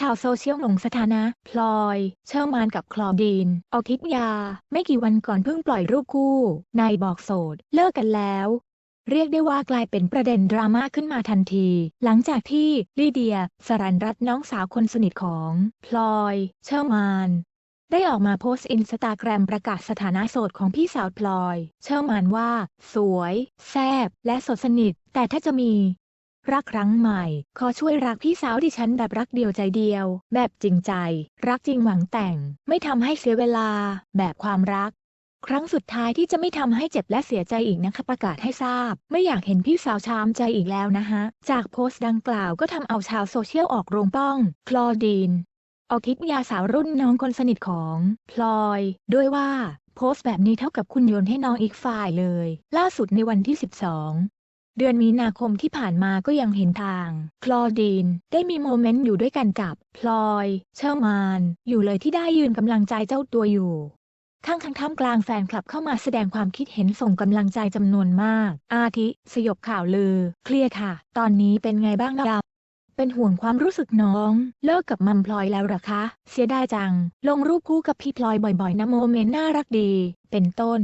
ชาวโซเชียลลงสถานะ พลอย เชอร์มานกับคลอดีน ออกทิพยา ไม่กี่วันก่อนเพิ่งปล่อยรูปคู่นายบอกโสด เลิกกันแล้ว เรียกได้ว่ากลายเป็นประเด็นดราม่าขึ้นมาทันที หลังจากที่ลีเดีย สรันรัตนน้องสาวคนสนิทของ พลอย เชอร์มานได้ออกมาโพสต์อินสตาแกรมประกาศสถานะโสดของพี่สาวพลอย เชื่อมันว่า สวย แซบและสดสนิท แต่ถ้าจะมี รักครั้งใหม่ ขอช่วยรักพี่สาวดิฉันแบบรักเดียวใจเดียว แบบจริงใจ รักจริงหวังแต่ง ไม่ทำให้เสียเวลา แบบความรัก ครั้งสุดท้ายที่จะไม่ทำให้เจ็บและเสียใจอีกนะคะประกาศให้ทราบ ไม่อยากเห็นพี่สาวช้ำใจอีกแล้วนะฮะจากโพสต์ดังกล่าวก็ทำเอาชาวโซเชียลออกโรงป้อง คลอดีนออกทิพยาสาวรุ่นน้องคนสนิทของพลอย ด้วยว่าโพสต์แบบนี้เท่ากับคุณโยนให้น้องอีกฝ่ายเลย ล่าสุดในวันที่ 12 เดือนมีนาคมที่ผ่านมาก็ยังเห็นทาง คลอดีน ได้มีโมเมนต์อยู่ด้วยกันกับ พลอย เชอร์มาน อยู่เลยที่ได้ยืนกำลังใจเจ้าตัวอยู่ข้างข้างท่ามกลางแฟนคลับเข้ามาแสดงความคิดเห็นส่งกำลังใจจำนวนมาก อาทิ สยบข่าวลือ เคลียร์ค่ะ ตอนนี้เป็นไงบ้างนะเป็นห่วงความรู้สึกน้อง เลิกกับมัมพลอยแล้วหรอคะ เสียดายจัง ลงรูปคู่กับพี่พลอยบ่อยๆนะโมเมนต์น่ารักดี เป็นต้น